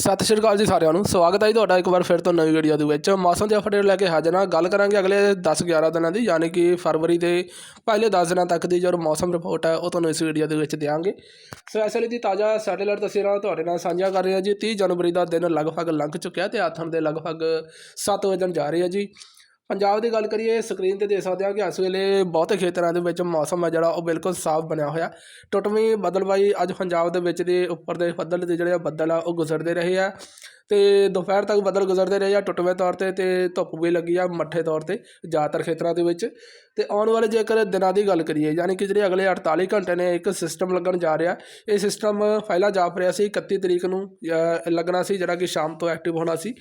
ਸਤਿ ਸ਼੍ਰੀ ਅਕਾਲ ਜੀ ਸਾਰਿਆਂ ਨੂੰ। ਸਵਾਗਤ ਹੈ ਜੀ ਤੁਹਾਡਾ ਇੱਕ ਵਾਰ ਫਿਰ ਤੋਂ ਨਵੀਂ ਵੀਡੀਓ ਦੇ ਵਿੱਚ। ਮੌਸਮ ਦੇ ਅਪਡੇਟ ਲੈ ਕੇ ਹਾਜ਼ਰ ਹਾਂ। ਗੱਲ ਕਰਾਂਗੇ ਅਗਲੇ 10-11 ਦਿਨਾਂ ਦੀ, ਯਾਨੀ ਕਿ ਫਰਵਰੀ ਦੇ ਪਹਿਲੇ 10 ਦਿਨਾਂ ਤੱਕ ਦੀ ਜੋ ਮੌਸਮ ਰਿਪੋਰਟ ਹੈ, ਉਹ ਤੁਹਾਨੂੰ ਇਸ ਵੀਡੀਓ ਦੇ ਵਿੱਚ ਦਿਆਂਗੇ। ਸੋ ਇਸ ਵੇਲੇ ਦੀ ਤਾਜ਼ਾ ਸੈਟੇਲਾਈਟ ਤਸਵੀਰਾਂ ਤੁਹਾਡੇ ਨਾਲ ਸਾਂਝਾ ਕਰ ਰਹੇ ਹਾਂ ਜੀ। 30 ਜਨਵਰੀ ਦਾ ਦਿਨ ਲਗਭਗ ਲੰਘ ਚੁੱਕਿਆ ਤੇ ਆਥਣ ਦੇ ਲਗਭਗ 7 ਵਜਣ ਜਾ ਰਹੀ ਹੈ ਜੀ। ਪੰਜਾਬ ਦੀ ਗੱਲ ਕਰੀਏ ਸਕਰੀਨ ਤੇ ਦੇਖ ਸਕਦੇ ਹਾਂ ਕਿ ਇਸ ਵੇਲੇ ਬਹੁਤੇ ਖੇਤਰਾਂ ਦੇ ਵਿੱਚ ਮੌਸਮ ਹੈ ਜਿਹੜਾ, ਉਹ ਬਿਲਕੁਲ ਸਾਫ਼ ਬਣਿਆ ਹੋਇਆ। ਟੁੱਟਵੀਂ ਬਦਲਵਾਈ ਅੱਜ ਪੰਜਾਬ ਦੇ ਵਿੱਚ ਦੇ, ਉੱਪਰ ਦੇ ਪੱਧਰ ਦੇ ਜਿਹੜੇ ਬੱਦਲ ਆ, ਉਹ ਗੁਜ਼ਰਦੇ ਰਹੇ ਆ। ਅਤੇ ਦੁਪਹਿਰ ਤੱਕ ਬੱਦਲ ਗੁਜ਼ਰਦੇ ਰਹੇ ਆ ਟੁੱਟਵੇਂ ਤੌਰ ਤੇ ਅਤੇ ਧੁੱਪ ਵੀ ਲੱਗੀ ਆ ਮੱਠੇ ਤੌਰ ਤੇ ਜ਼ਿਆਦਾਤਰ ਖੇਤਰਾਂ ਦੇ ਵਿੱਚ। ਅਤੇ ਆਉਣ ਵਾਲੇ ਜੇਕਰ ਦਿਨਾਂ ਦੀ ਗੱਲ ਕਰੀਏ, ਯਾਨੀ ਕਿ ਜਿਹੜੇ ਅਗਲੇ 48 ਘੰਟੇ ਨੇ, ਇੱਕ ਸਿਸਟਮ ਲੱਗਣ ਜਾ ਰਿਹਾ। ਇਹ ਸਿਸਟਮ ਪਹਿਲਾਂ ਜਾਪ ਰਿਹਾ ਸੀ 31 ਤਰੀਕ ਨੂੰ ਲੱਗਣਾ ਸੀ, ਜਿਹੜਾ ਕਿ ਸ਼ਾਮ ਤੋਂ ਐਕਟਿਵ ਹੋਣਾ ਸੀ।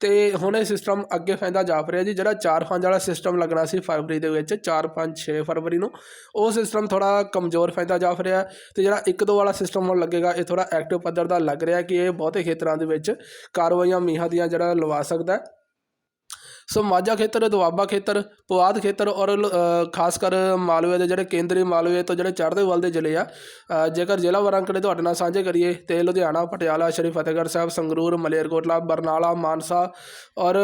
ਤੇ ਹੁਣ ਇਹ ਸਿਸਟਮ ਅੱਗੇ ਫੈਂਦਾ ਜਾਪ ਰਿਹਾ ਜੀ, ਜਿਹੜਾ 4-5 ਵਾਲਾ ਸਿਸਟਮ ਲੱਗਣਾ ਸੀ ਫਰਵਰੀ ਦੇ ਵਿੱਚ 4-5-6 ਫਰਵਰੀ ਨੂੰ। ਉਹ ਸਿਸਟਮ ਥੋੜਾ ਕਮਜ਼ੋਰ ਫੈਂਦਾ ਜਾਪ ਰਿਹਾ ਤੇ ਜਿਹੜਾ 1-2 ਵਾਲਾ ਸਿਸਟਮ ਹੁਣ ਲੱਗੇਗਾ, ਇਹ ਥੋੜਾ ਐਕਟਿਵ ਪੱਧਰ ਦਾ ਲੱਗ ਰਿਹਾ ਕਿ ਇਹ ਬਹੁਤੇ ਖੇਤਰਾਂ ਦੇ ਵਿੱਚ ਕਾਰਵਾਈਆਂ ਮੀਂਹਾਂ ਦੀਆਂ ਜਿਹੜਾ ਲਵਾ ਸਕਦਾ ਸੋ ਮਾਝਾ ਖੇਤਰ ਦੁਆਬਾ ਖੇਤਰ ਪੁਆਧ ਖੇਤਰ ਔਰ ਅ, ਖਾਸ ਕਰ ਮਾਲਵੇ ਦੇ ਜਿਹੜੇ ਕੇਂਦਰੀ ਮਾਲਵੇ ਤੋਂ ਜਿਹੜੇ ਚੜ੍ਹਦੇ ਵੱਲ ਦੇ ਜ਼ਿਲ੍ਹੇ ਆ। ਜੇਕਰ ਜ਼ਿਲ੍ਹਾ ਵਰੰਕੜੇ ਤੁਹਾਡੇ ਨਾਲ ਸਾਂਝੇ ਕਰੀਏ ਤੇ ਲੁਧਿਆਣਾ ਪਟਿਆਲਾ ਸ਼੍ਰੀ ਫਤਿਹਗੜ੍ਹ ਸਾਹਿਬ ਸੰਗਰੂਰ ਮਲੇਰਕੋਟਲਾ ਬਰਨਾਲਾ ਮਾਨਸਾ ਔਰ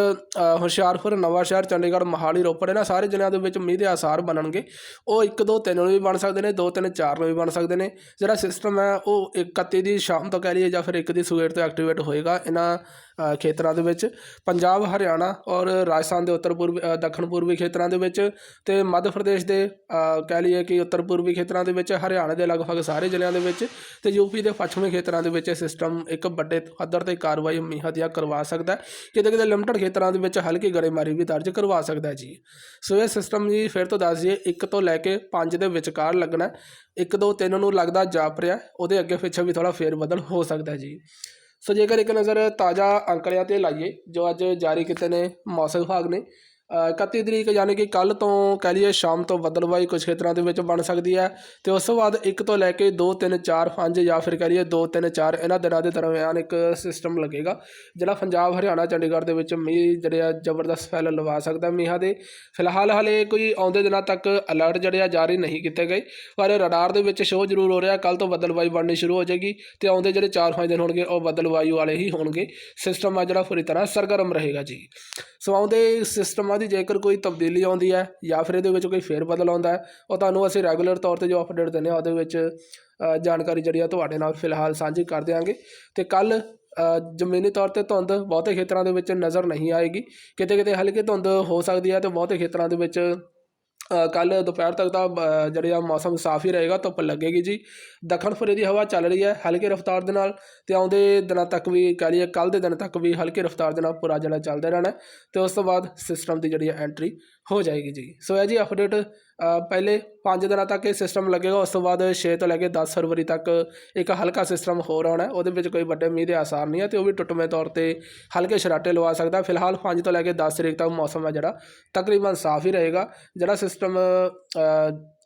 ਹੁਸ਼ਿਆਰਪੁਰ ਨਵਾਂਸ਼ਹਿਰ ਚੰਡੀਗੜ੍ਹ ਮੋਹਾਲੀ ਰੋਪੜ ਇਹਨਾਂ ਸਾਰੇ ਜ਼ਿਲ੍ਹਿਆਂ ਦੇ ਵਿੱਚ ਮੀਂਹ ਦੇ ਆਸਾਰ ਬਣਨਗੇ। ਉਹ 1 2 3 ਨੂੰ ਵੀ ਬਣ ਸਕਦੇ ਨੇ 2 3 4 ਨੂੰ ਵੀ ਬਣ ਸਕਦੇ ਨੇ। ਜਿਹੜਾ ਸਿਸਟਮ ਹੈ ਉਹ 31 ਦੀ ਸ਼ਾਮ ਤੋਂ ਕਹਿ ਲਈਏ ਜਾਂ ਫਿਰ 1 ਦੀ ਸਵੇਰ ਤੋਂ ਐਕਟੀਵੇਟ ਹੋਏਗਾ ਇਹਨਾਂ ਖੇਤਰਾਂ ਦੇ ਵਿੱਚ। ਪੰਜਾਬ ਹਰਿਆਣਾ ਔਰ ਰਾਜਸਥਾਨ ਦੇ ਉੱਤਰ ਪੂਰਬੀ ਦੱਖਣ ਪੂਰਬੀ ਖੇਤਰਾਂ ਦੇ ਵਿੱਚ ਤੇ ਮੱਧ ਪ੍ਰਦੇਸ਼ ਦੇ ਕਹਿ ਲਈਏ ਕਿ ਉੱਤਰ ਪੂਰਬੀ ਖੇਤਰਾਂ ਦੇ ਵਿੱਚ, ਹਰਿਆਣਾ ਦੇ ਲਗਭਗ ਸਾਰੇ ਜ਼ਿਲ੍ਹਿਆਂ ਦੇ ਵਿੱਚ ਤੇ ਯੂਪੀ ਦੇ ਪੱਛਮੀ ਖੇਤਰਾਂ ਦੇ ਵਿੱਚ ਇਹ ਸਿਸਟਮ ਇੱਕ ਵੱਡੇ ਪੱਧਰ ਤੇ ਕਾਰਵਾਈ ਮੀਂਹਾਂ ਕਰਵਾ ਸਕਦਾ ਹੈ। ਕਿਤੇ ਕਿਤੇ ਲਿਮਟਡ ਖੇਤਰਾਂ ਦੇ ਵਿੱਚ ਹਲਕੀ ਗੜੇਮਾਰੀ ਵੀ ਦਰਜ ਕਰਵਾ ਸਕਦਾ ਜੀ। ਸੋ ਇਹ ਸਿਸਟਮ ਜੀ ਫਿਰ ਤੋਂ ਦੱਸ ਦਈਏ 1 ਤੋਂ ਲੈ ਕੇ 5 ਦੇ ਵਿਚਕਾਰ ਲੱਗਣਾ 1 2 3 ਨੂੰ ਲੱਗਦਾ ਜਾਪ ਰਿਹਾ ਉਹਦੇ ਅੱਗੇ ਪਿੱਛੇ ਵੀ ਥੋੜਾ ਫੇਰ ਬਦਲ ਹੋ ਸਕਦਾ ਜੀ। ਸੋ ਜੇਕਰ ਇੱਕ ਨਜ਼ਰ ਤਾਜ਼ਾ ਅੰਕੜਿਆਂ ਤੇ ਲਾਈਏ, ਜੋ ਅੱਜ ਜਾਰੀ ਕੀਤੇ ਨੇ ਮੌਸਮ ਵਿਭਾਗ ਨੇ 31 ਤਰੀਕ ਯਾਨੀ ਕਿ ਕੱਲ ਤੋਂ ਕਹਿ ਲਈਏ ਸ਼ਾਮ ਤੋਂ ਬਦਲਵਾਈ ਕੁਝ ਖੇਤਰਾਂ ਦੇ ਵਿੱਚ ਬਣ ਸਕਦੀ ਹੈ ਤੇ ਉਸ ਤੋਂ ਬਾਅਦ 1 ਤੋਂ ਲੈ ਕੇ 2 3 4 5 ਜਾਂ ਫਿਰ ਕਹਿ ਲਈਏ 2 3 4 ਇਹਨਾਂ ਦਿਨਾਂ ਦੇ ਦਰਮਿਆਨ ਇੱਕ ਸਿਸਟਮ ਲੱਗੇਗਾ, ਜਿਹੜਾ ਪੰਜਾਬ, ਹਰਿਆਣਾ, ਚੰਡੀਗੜ੍ਹ ਦੇ ਵਿੱਚ ਮੀਂਹ ਜਿਹੜੇ ਆ ਜ਼ਬਰਦਸਤ ਫੈਲ ਲਵਾ ਸਕਦਾ ਮੀਂਹਾਂ ਦੇ। ਫਿਲਹਾਲ ਹਲੇ ਕੋਈ ਆਉਂਦੇ ਦਿਨਾਂ ਤੱਕ ਅਲਰਟ ਜਿਹੜੇ ਆ ਜਾਰੀ ਨਹੀਂ ਕੀਤੇ ਗਏ, ਪਰ ਰਡਾਰ ਦੇ ਵਿੱਚ ਸ਼ੋਅ ਜ਼ਰੂਰ ਹੋ ਰਿਹਾ ਕੱਲ ਤੋਂ ਬਦਲਵਾਈ ਬਣਨੀ ਸ਼ੁਰੂ ਹੋ ਜਾਏਗੀ ਤੇ ਆਉਂਦੇ ਜਿਹੜੇ 4-5 ਦਿਨ ਹੋਣਗੇ ਉਹ ਬੱਦਲਵਾਯੂ ਵਾਲੇ ਹੀ ਹੋਣਗੇ। ਸਿਸਟਮ ਆ ਜਿਹੜਾ ਪੂਰੀ ਤਰ੍ਹਾਂ ਸਰਗਰਮ ਰਹੇਗਾ ਜੀ। ਸੋ ਆਉਂਦੇ ਸਿਸਟਮਾਂ ਦੀ ਜੇਕਰ ਕੋਈ ਤਬਦੀਲੀ ਆਉਂਦੀ ਹੈ ਜਾਂ ਫਿਰ ਇਹਦੇ ਵਿੱਚ ਕੋਈ ਫੇਰ ਬਦਲ ਆਉਂਦਾ ਹੈ, ਉਹ ਤੁਹਾਨੂੰ ਅਸੀਂ ਰੈਗੂਲਰ ਤੌਰ ਤੇ ਜੋ ਅਪਡੇਟ ਦਿੰਦੇ ਹਾਂ, ਉਹਦੇ ਵਿੱਚ ਜਾਣਕਾਰੀ ਜਿਹੜੀ ਆ ਤੁਹਾਡੇ ਨਾਲ ਫਿਲਹਾਲ ਸਾਂਝੀ ਕਰ ਦਿਆਂਗੇ। ਤੇ ਕੱਲ ਜ਼ਮੀਨੀ ਤੌਰ ਤੇ ਧੁੰਦ ਬਹੁਤੇ ਖੇਤਰਾਂ ਦੇ ਵਿੱਚ ਨਜ਼ਰ ਨਹੀਂ ਆਏਗੀ। ਕਿਤੇ ਕਿਤੇ ਹਲਕੀ ਧੁੰਦ ਹੋ ਸਕਦੀ ਹੈ ਤੇ ਬਹੁਤੇ ਖੇਤਰਾਂ ਦੇ ਵਿੱਚ ਕੱਲ ਦੁਪਹਿਰ ਤੱਕ ਤਾਂ ਜਿਹੜੇ ਆ ਮੌਸਮ ਸਾਫ਼ ਹੀ ਰਹੇਗਾ, ਧੁੱਪ ਲੱਗੇਗੀ ਜੀ। ਦੱਖਣ ਫੁਰੇ ਦੀ ਹਵਾ ਚੱਲ ਰਹੀ ਹੈ, ਹਲਕੀ ਰਫ਼ਤਾਰ ਦੇ ਨਾਲ ਤੇ ਆਉਂਦੇ ਦਿਨਾਂ ਤੱਕ ਵੀ ਕਹਿ ਲਈਏ ਕੱਲ ਦੇ ਦਿਨ ਤੱਕ ਵੀ ਹਲਕੀ ਰਫ਼ਤਾਰ ਦੇ ਨਾਲ ਪੂਰਾ ਜਿਹੜਾ ਚੱਲਦਾ ਰਹਿਣਾ ਹੈ ਤੇ ਉਸ ਤੋਂ ਬਾਅਦ ਸਿਸਟਮ ਦੀ ਜਿਹੜੀ ਐਂਟਰੀ ਹੋ ਜਾਏਗੀ ਜੀ। ਸੋ ਇਹ ਜੀ ਅਪਡੇਟ ਪਹਿਲੇ 5 ਦਿਨਾਂ ਤੱਕ ਇਹ ਸਿਸਟਮ ਲੱਗੇਗਾ, ਉਸ ਤੋਂ ਬਾਅਦ 6 ਤੋਂ ਲੈ ਕੇ 10 ਫਰਵਰੀ ਤੱਕ ਇੱਕ ਹਲਕਾ ਸਿਸਟਮ ਹੋਰ ਆਉਣਾ ਉਹਦੇ ਵਿੱਚ ਕੋਈ ਵੱਡੇ ਮੀਂਹ ਦੇ ਆਸਾਰ ਨਹੀਂ ਹੈ ਤੇ ਉਹ ਵੀ ਟੁੱਟਵੇਂ ਤੌਰ ਤੇ ਹਲਕੇ ਸ਼ਰਾਟੇ ਲਵਾ ਸਕਦਾ। ਫਿਲਹਾਲ 5 ਤੋਂ ਲੈ ਕੇ 10 ਤਰੀਕ ਤੱਕ ਮੌਸਮ ਹੈ ਜਿਹੜਾ, ਤਕਰੀਬਨ ਸਾਫ਼ ਹੀ ਰਹੇਗਾ। ਜਿਹੜਾ ਸਿਸਟਮ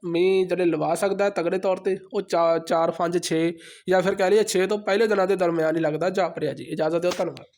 ਮੀਂਹ ਜਿਹੜੇ ਲਵਾ ਸਕਦਾ ਤਗੜੇ ਤੌਰ ਤੇ, ਉਹ 4 4 5 6 ਜਾਂ ਫਿਰ ਕਹਿ ਲਈਏ 6 ਤੋਂ ਪਹਿਲੇ ਦਿਨਾਂ ਦੇ ਦਰਮਿਆਨ ਹੀ ਲੱਗਦਾ, ਜਾਪ ਰਿਹਾ ਜੀ। ਇਜਾਜ਼ਤ ਦਿਓ, ਧੰਨਵਾਦ।